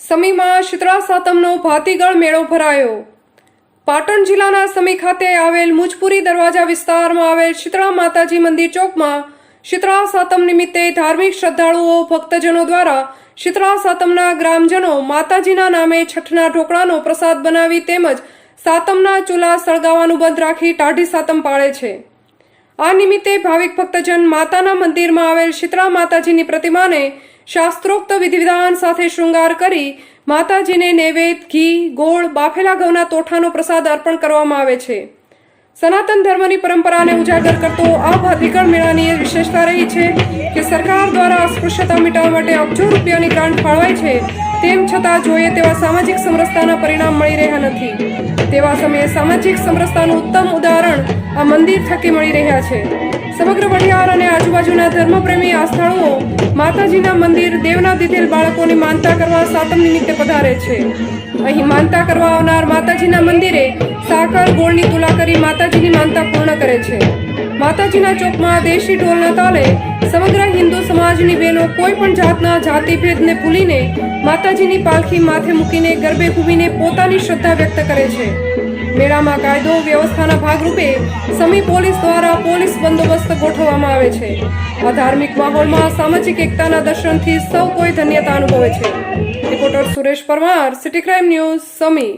સમીમાં શીતળા સાતમનો ભાતીગળ મેળો ભરાયો. પાટણ જિલ્લાના સમી ખાતે આવેલ મુજપુરી દરવાજા વિસ્તારમાં આવેલ શીતળા માતાજી મંદિર ચોકમાં શીતળા સાતમ નિમિત્તે ધાર્મિક શ્રદ્ધાળુઓ, ભક્તજનો દ્વારા શીતળા સાતમના ગ્રામજનો માતાજીના નામે છઠના ઢોકળાનો પ્રસાદ બનાવી તેમજ સાતમના ચૂલા સળગાવવાનું બંધ રાખી ટાઢી સાતમ પાળે છે. આ નિમિત્તે ભાવિક ભક્તજન માતાના મંદિરમાં આવેલ શીતળા માતાજીની પ્રતિમાને શાસ્ત્રોક્ત વિધિવિધાન સાથે શૃંગાર કરી માતાજીને નૈવેદ્ય, ઘી, ગોળ, બાફેલા ઘઉંના તોઠાનો પ્રસાદ અર્પણ કરવામાં આવે છે. સનાતન ધર્મની પરંપરાને ઉજાગર કરતો આ ભાતીગળ મેળાની એ વિશેષતા રહી છે કે સરકાર દ્વારા અસ્પૃશ્યતા મિટાવવા માટે અબજો રૂપિયાની ગ્રાન્ટ ફાળવાય છે તેમ છતાં જોઈએ તેવા સામાજિક સમરસતાના પરિણામ મળી રહ્યા નથી. તેવા સમયે સામાજિક સમરસતાનું ઉત્તમ ઉદાહરણ આ મંદિર થકી મળી રહ્યા છે. સમગ્ર વઢિયાર અને આજુબાજુના ધર્મપ્રેમી આસ્થાળુઓ માતાજીના મંદિર, દેવના દીધેલ બાળકોની માનતા કરવા સાતમ નિમિત્તે પધારે છે. અહીં માનતા કરવા આવનાર માતાજીના મંદિરે સાકર ગોળની તુલા કરી માતાજીની માનતા પૂર્ણ કરે છે. માતાજીના ચોકમાં દેશી ઢોલના તાલે સમગ્ર હિન્દુ સમાજની બહેનો કોઈ પણ જાતના જાતિભેદને ભૂલીને માતાજીની પાલખી માથે મૂકીને ગરબે ઘૂમીને પોતાની શ્રદ્ધા વ્યક્ત કરે છે. મેળામાં કાયદો વ્યવસ્થાના ભાગરૂપે સમી પોલીસ દ્વારા પોલીસ બંદોબસ્ત ગોઠવવામાં આવે છે. આ ધાર્મિક માહોલમાં સામાજિક એકતાના દર્શનથી સૌ કોઈ ધન્યતા અનુભવે છે. Reporter Suresh Parmar, city crime news, Sami.